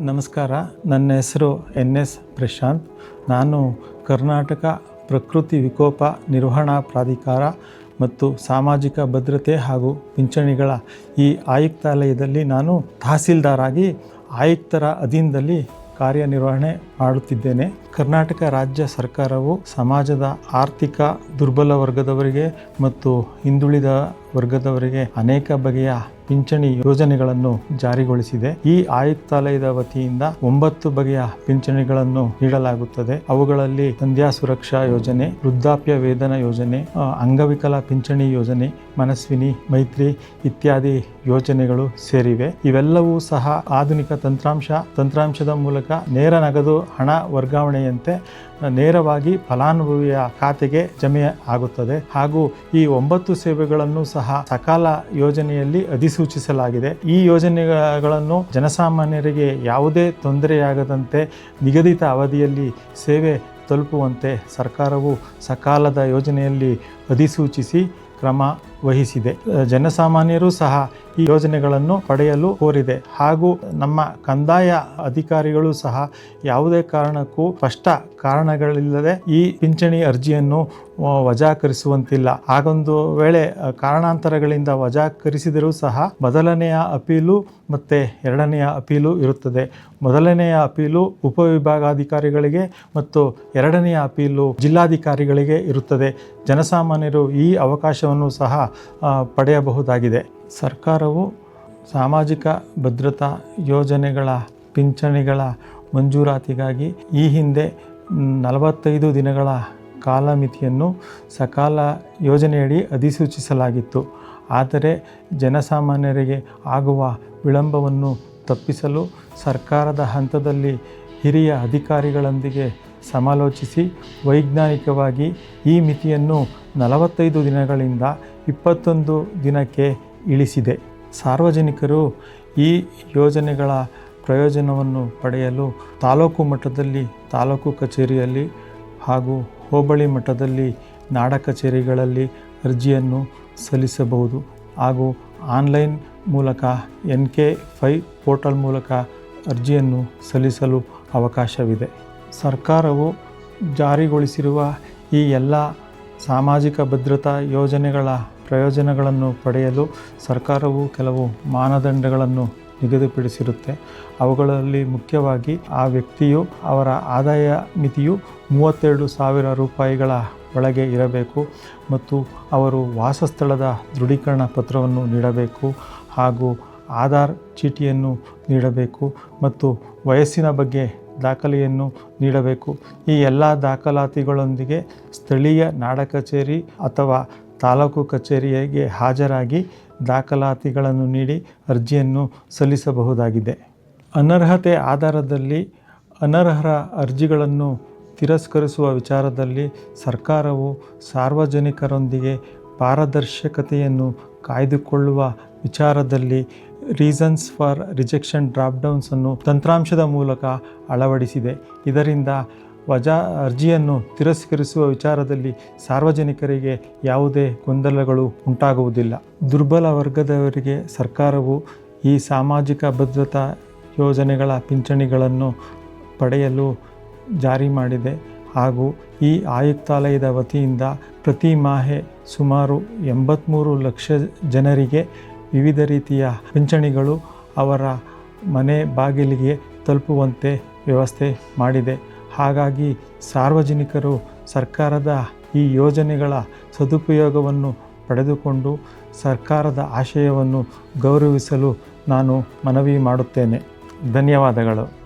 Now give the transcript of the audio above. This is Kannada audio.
ನಮಸ್ಕಾರ. ನನ್ನ ಹೆಸರು ಎನ್ ಎಸ್ ಪ್ರಶಾಂತ್. ನಾನು ಕರ್ನಾಟಕ ಪ್ರಕೃತಿ ವಿಕೋಪ ನಿರ್ವಹಣಾ ಪ್ರಾಧಿಕಾರ ಮತ್ತು ಸಾಮಾಜಿಕ ಭದ್ರತೆ ಹಾಗೂ ಪಿಂಚಣಿಗಳ ಈ ಆಯುಕ್ತಾಲಯದಲ್ಲಿ ನಾನು ತಹಸೀಲ್ದಾರ್ ಆಗಿ ಆಯುಕ್ತರ ಅಧೀನದಲ್ಲಿ ಕಾರ್ಯನಿರ್ವಹಣೆ ಮಾಡುತ್ತಿದ್ದೇನೆ. ಕರ್ನಾಟಕ ರಾಜ್ಯ ಸರ್ಕಾರವು ಸಮಾಜದ ಆರ್ಥಿಕ ದುರ್ಬಲ ವರ್ಗದವರಿಗೆ ಮತ್ತು ಹಿಂದುಳಿದ ವರ್ಗದವರಿಗೆ ಅನೇಕ ಬಗೆಯ ಪಿಂಚಣಿ ಯೋಜನೆಗಳನ್ನು ಜಾರಿಗೊಳಿಸಿದೆ. ಈ ಆಯುಕ್ತಾಲಯದ ವತಿಯಿಂದ ಒಂಬತ್ತು ಬಗೆಯ ಪಿಂಚಣಿಗಳನ್ನು ನೀಡಲಾಗುತ್ತದೆ. ಅವುಗಳಲ್ಲಿ ಸಂಧ್ಯಾ ಸುರಕ್ಷಾ ಯೋಜನೆ, ವೃದ್ಧಾಪ್ಯ ವೇತನ ಯೋಜನೆ ಅಂಗವಿಕಲ ಪಿಂಚಣಿ ಯೋಜನೆ, ಮನಸ್ವಿನಿ, ಮೈತ್ರಿ ಇತ್ಯಾದಿ ಯೋಜನೆಗಳು ಸೇರಿವೆ. ಇವೆಲ್ಲವೂ ಸಹ ಆಧುನಿಕ ತಂತ್ರಾಂಶ, ತಂತ್ರಾಂಶದ ಮೂಲಕ ನೇರ ನಗದು, ಹಣ ವರ್ಗಾವಣೆಯಂತೆ ನೇರವಾಗಿ ಫಲಾನುಭವಿಯ ಖಾತೆಗೆ ಜಮೆ ಆಗುತ್ತದೆ. ಹಾಗೂ ಈ ಒಂಬತ್ತು ಸೇವೆಗಳನ್ನು ಸಹ ಸಕಾಲ ಯೋಜನೆಯಲ್ಲಿ ಅಧಿಸೂಚಿಸಲಾಗಿದೆ. ಈ ಯೋಜನೆಗಳನ್ನು ಜನಸಾಮಾನ್ಯರಿಗೆ ಯಾವುದೇ ತೊಂದರೆಯಾಗದಂತೆ ನಿಗದಿತ ಅವಧಿಯಲ್ಲಿ ಸೇವೆ ತಲುಪುವಂತೆ ಸರ್ಕಾರವು ಸಕಾಲದ ಯೋಜನೆಯಲ್ಲಿ ಅಧಿಸೂಚಿಸಿ ಕ್ರಮ ವಹಿಸಿದೆ. ಜನಸಾಮಾನ್ಯರು ಸಹ ಈ ಯೋಜನೆಗಳನ್ನು ಪಡೆಯಲು ಕೋರಿದೆ. ಹಾಗೂ ನಮ್ಮ ಕಂದಾಯ ಅಧಿಕಾರಿಗಳು ಸಹ ಯಾವುದೇ ಕಾರಣಕ್ಕೂ ಸ್ಪಷ್ಟ ಕಾರಣಗಳಿಲ್ಲದೆ ಈ ಪಿಂಚಣಿ ಅರ್ಜಿಯನ್ನು ವಜಾಕರಿಸುವಂತಿಲ್ಲ. ಹಾಗೊಂದು ವೇಳೆ ಕಾರಣಾಂತರಗಳಿಂದ ವಜಾಕರಿಸಿದರೂ ಸಹ ಮೊದಲನೆಯ ಅಪೀಲು ಮತ್ತು ಎರಡನೆಯ ಅಪೀಲು ಇರುತ್ತದೆ. ಮೊದಲನೆಯ ಅಪೀಲು ಉಪವಿಭಾಗಾಧಿಕಾರಿಗಳಿಗೆ ಮತ್ತು ಎರಡನೆಯ ಅಪೀಲು ಜಿಲ್ಲಾಧಿಕಾರಿಗಳಿಗೆ ಇರುತ್ತದೆ. ಜನಸಾಮಾನ್ಯರು ಈ ಅವಕಾಶವನ್ನು ಸಹ ಪಡೆಯಬಹುದಾಗಿದೆ. ಸರ್ಕಾರವು ಸಾಮಾಜಿಕ ಭದ್ರತಾ ಯೋಜನೆಗಳ ಪಿಂಚಣಿಗಳ ಮಂಜೂರಾತಿಗಾಗಿ ಈ ಹಿಂದೆ ನಲವತ್ತೈದು ದಿನಗಳ ಕಾಲಮಿತಿಯನ್ನು ಸಕಾಲ ಯೋಜನೆಯಡಿ ಅಧಿಸೂಚಿಸಲಾಗಿತ್ತು. ಆದರೆ ಜನಸಾಮಾನ್ಯರಿಗೆ ಆಗುವ ವಿಳಂಬವನ್ನು ತಪ್ಪಿಸಲು ಸರ್ಕಾರದ ಹಂತದಲ್ಲಿ ಹಿರಿಯ ಅಧಿಕಾರಿಗಳೊಂದಿಗೆ ಸಮಾಲೋಚಿಸಿ ವೈಜ್ಞಾನಿಕವಾಗಿ ಈ ಮಿತಿಯನ್ನು ನಲವತ್ತೈದು ದಿನಗಳಿಂದ ಇಪ್ಪತ್ತೊಂದು ದಿನಕ್ಕೆ ಇಳಿಸಿದೆ. ಸಾರ್ವಜನಿಕರು ಈ ಯೋಜನೆಗಳ ಪ್ರಯೋಜನವನ್ನು ಪಡೆಯಲು ತಾಲೂಕು ಮಟ್ಟದಲ್ಲಿ ತಾಲೂಕು ಕಚೇರಿಯಲ್ಲಿ ಹಾಗೂ ಹೋಬಳಿ ಮಟ್ಟದಲ್ಲಿ ನಾಡ ಕಚೇರಿಗಳಲ್ಲಿ ಅರ್ಜಿಯನ್ನು ಸಲ್ಲಿಸಬಹುದು ಹಾಗೂ ಆನ್ಲೈನ್ ಮೂಲಕ ಎನ್ ಕೆ ಫೈ ಪೋರ್ಟಲ್ ಮೂಲಕ ಅರ್ಜಿಯನ್ನು ಸಲ್ಲಿಸಲು ಅವಕಾಶವಿದೆ. ಸರ್ಕಾರವು ಜಾರಿಗೊಳಿಸಿರುವ ಈ ಎಲ್ಲ ಸಾಮಾಜಿಕ ಭದ್ರತಾ ಯೋಜನೆಗಳ ಪ್ರಯೋಜನಗಳನ್ನು ಪಡೆಯಲು ಸರ್ಕಾರವು ಕೆಲವು ಮಾನದಂಡಗಳನ್ನು ನಿಗದಿಪಡಿಸಿರುತ್ತೆ. ಅವುಗಳಲ್ಲಿ ಮುಖ್ಯವಾಗಿ ಆ ವ್ಯಕ್ತಿಯು ಅವರ ಆದಾಯ ಮಿತಿಯು ಮೂವತ್ತೆರಡು ಸಾವಿರ ರೂಪಾಯಿಗಳ ಒಳಗೆ ಇರಬೇಕು ಮತ್ತು ಅವರು ವಾಸಸ್ಥಳದ ದೃಢೀಕರಣ ಪತ್ರವನ್ನು ನೀಡಬೇಕು ಹಾಗೂ ಆಧಾರ್ ಚೀಟಿಯನ್ನು ನೀಡಬೇಕು ಮತ್ತು ವಯಸ್ಸಿನ ಬಗ್ಗೆ ದಾಖಲೆಯನ್ನು ನೀಡಬೇಕು. ಈ ಎಲ್ಲ ದಾಖಲಾತಿಗಳೊಂದಿಗೆ ಸ್ಥಳೀಯ ನಾಡ ಕಚೇರಿ ಅಥವಾ ತಾಲೂಕು ಕಚೇರಿಗೆ ಹಾಜರಾಗಿ ದಾಖಲಾತಿಗಳನ್ನು ನೀಡಿ ಅರ್ಜಿಯನ್ನು ಸಲ್ಲಿಸಬಹುದಾಗಿದೆ. ಅನರ್ಹತೆ ಆಧಾರದಲ್ಲಿ ಅನರ್ಹರ ಅರ್ಜಿಗಳನ್ನು ತಿರಸ್ಕರಿಸುವ ವಿಚಾರದಲ್ಲಿ ಸರ್ಕಾರವು ಸಾರ್ವಜನಿಕರೊಂದಿಗೆ ಪಾರದರ್ಶಕತೆಯನ್ನು ಕಾಯ್ದುಕೊಳ್ಳುವ ವಿಚಾರದಲ್ಲಿ ರೀಸನ್ಸ್ ಫಾರ್ ರಿಜೆಕ್ಷನ್ ಡ್ರಾಪ್ಡೌನ್ಸನ್ನು ತಂತ್ರಾಂಶದ ಮೂಲಕ ಅಳವಡಿಸಿದೆ. ಇದರಿಂದ ವಜಾ ಅರ್ಜಿಯನ್ನು ತಿರಸ್ಕರಿಸುವ ವಿಚಾರದಲ್ಲಿ ಸಾರ್ವಜನಿಕರಿಗೆ ಯಾವುದೇ ಗೊಂದಲಗಳು ಉಂಟಾಗುವುದಿಲ್ಲ. ದುರ್ಬಲ ವರ್ಗದವರಿಗೆ ಸರ್ಕಾರವು ಈ ಸಾಮಾಜಿಕ ಭದ್ರತಾ ಯೋಜನೆಗಳ ಪಿಂಚಣಿಗಳನ್ನು ಪಡೆಯಲು ಜಾರಿ ಮಾಡಿದೆ ಹಾಗೂ ಈ ಆಯುಕ್ತಾಲಯದ ವತಿಯಿಂದ ಪ್ರತಿ ಮಾಹೆ ಸುಮಾರು ಎಂಬತ್ತ್ಮೂರು ಲಕ್ಷ ಜನರಿಗೆ ವಿವಿಧ ರೀತಿಯ ಪಿಂಚಣಿಗಳು ಅವರ ಮನೆ ಬಾಗಿಲಿಗೆ ತಲುಪುವಂತೆ ವ್ಯವಸ್ಥೆ ಮಾಡಿದೆ. ಹಾಗಾಗಿ ಸಾರ್ವಜನಿಕರು ಸರ್ಕಾರದ ಈ ಯೋಜನೆಗಳ ಸದುಪಯೋಗವನ್ನು ಪಡೆದುಕೊಂಡು ಸರ್ಕಾರದ ಆಶಯವನ್ನು ಗೌರವಿಸಲು ನಾನು ಮನವಿ ಮಾಡುತ್ತೇನೆ. ಧನ್ಯವಾದಗಳು.